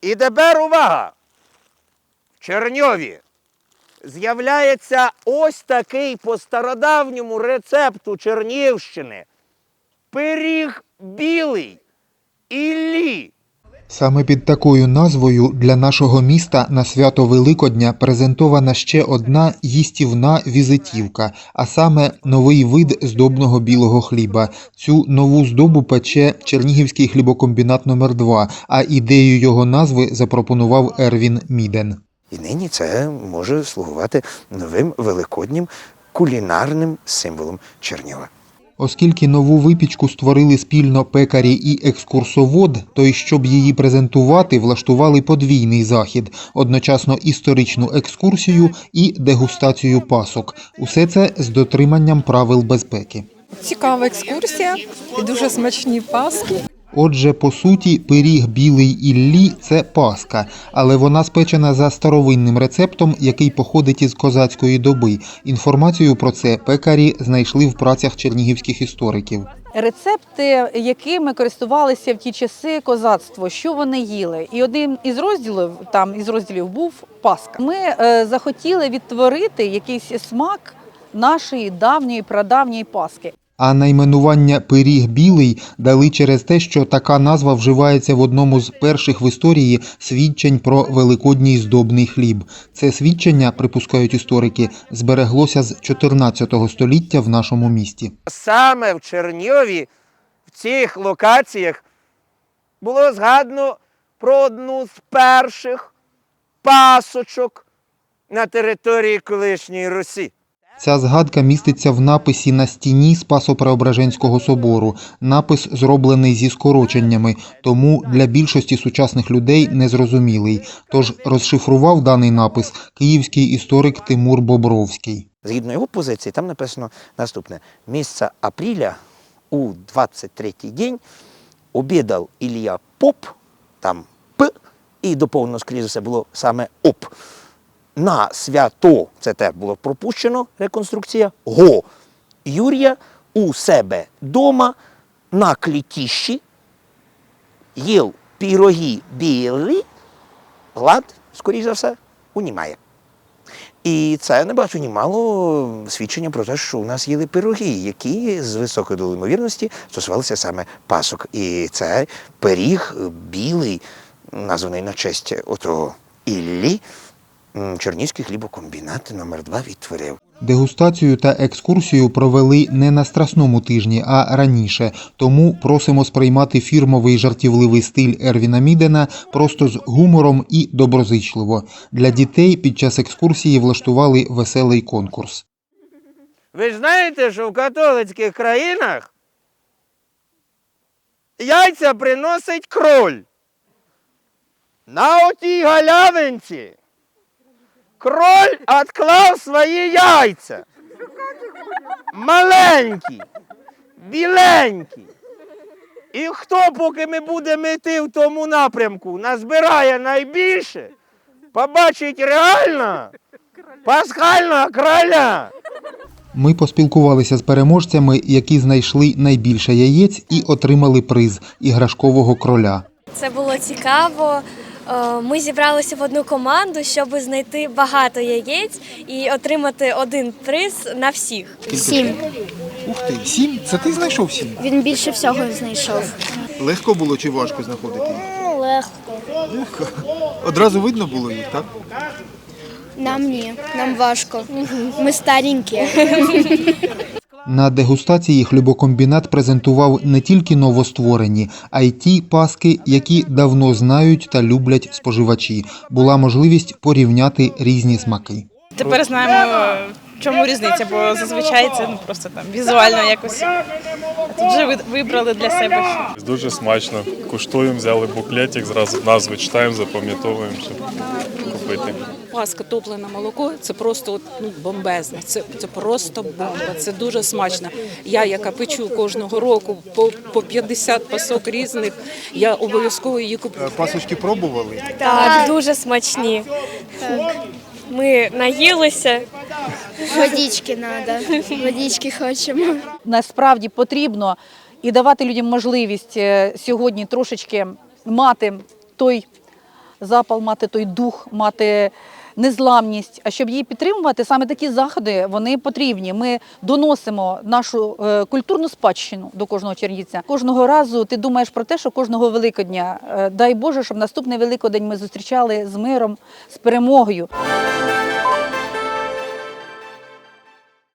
І тепер увага! В Черньові з'являється ось такий по стародавньому рецепту Чернівщини. Пиріг білий Іллі. Саме під такою назвою для нашого міста на свято Великодня презентована ще одна їстівна візитівка, а саме новий вид здобного білого хліба. Цю нову здобу пече Чернігівський хлібокомбінат номер 2 а ідею його назви запропонував Ервін Міден. І нині це може слугувати новим великоднім кулінарним символом Чернігова. Оскільки нову випічку створили спільно пекарі і екскурсовод, то й щоб її презентувати, влаштували подвійний захід, одночасно історичну екскурсію і дегустацію пасок. Усе це з дотриманням правил безпеки. Цікава екскурсія і дуже смачні паски. Отже, по суті, пиріг білий іллі це паска, але вона спечена за старовинним рецептом, який походить із козацької доби. Інформацію про це пекарі знайшли в працях чернігівських істориків. рецепти, якими користувалися в ті часи козацтво, що вони їли. І один із розділів там із розділів був Пасха. Ми е, захотіли відтворити якийсь смак нашої давньої прадавньої Пасхи. А найменування пиріг білий дали через те, що така назва вживається в одному з перших в історії свідчень про великодній здобний хліб. Це свідчення, припускають історики, збереглося з 14 століття в нашому місті. Саме в Черньові, в цих локаціях, було згадано про одну з перших пасочок на території колишньої Русі. Ця згадка міститься в написі на стіні Спасо-Преображенського собору. Напис зроблений зі скороченнями, тому для більшості сучасних людей незрозумілий. Тож розшифрував даний напис київський історик Тимур Бобровський. Згідно його позиції, там написано наступне: місяця апреля у 23-й день обідав Ілля Поп, там П, і доповнено, скоріше за все, було саме ОП. На свято, це те було пропущено, реконструкція, го Юрія у себе дома на клітіщі їв піроги білі, глад, скоріше за все, унімає. І це не бачу німало свідчення про те, що у нас їли пироги, які з високою долею ймовірності стосувалися саме пасок. І це пиріг е, білий, названий на честь отого Іллі, м, Чернігівський хлібокомбінат номер 2 відтворив. Дегустацію та екскурсію провели не на страсному тижні, а раніше. Тому просимо сприймати фірмовий жартівливий стиль Ервіна Мідена просто з гумором і доброзичливо. Для дітей під час екскурсії влаштували веселий конкурс. Ви ж знаєте, що в католицьких країнах яйця приносить кроль. На отій галявинці кроль відклав свої яйця. Маленькі, біленькі. І хто, поки ми будемо йти в тому напрямку, назбирає найбільше, побачить реально пасхального кроля. Ми поспілкувалися з переможцями, які знайшли найбільше яєць і отримали приз іграшкового кроля. Це було цікаво. Е, Ми зібралися в одну команду, щоб знайти багато яєць і отримати один приз на всіх. Сім. Ух ти, сім? Це ти знайшов сім? Він більше всього знайшов. Легко було чи важко знаходити їх? Легко. Легко. Одразу видно було їх, так? Нам ні, нам важко. Ми старенькі. На дегустації хлібокомбінат презентував не тільки новостворені, а й ті паски, які давно знають та люблять споживачі. Була можливість порівняти різні смаки. Тепер знаємо, чому різниця, бо зазвичай це ну, просто там візуально якось. А тут вже вибрали для себе. Дуже смачно. Куштуємо, взяли буклетик, зразу назви читаємо, запам'ятовуємо, щоб купити. Паска топлене молоко це просто от, ну, бомбезне. Це, це просто бомба. Це дуже смачно. Я, яка печу кожного року по, по 50 пасок різних, я обов'язково її куплю. Е, Пасочки пробували. Так, дуже смачні. Ми наїлися. Водички треба. Водички хочемо. Насправді потрібно і давати людям можливість е, сьогодні трошечки мати той запал, мати той дух, мати незламність. А щоб її підтримувати, саме такі заходи вони потрібні. Ми доносимо нашу е, культурну спадщину до кожного чернівця. Кожного разу ти думаєш про те, що кожного великодня, е, дай Боже, щоб наступний великодень ми зустрічали з миром, з перемогою.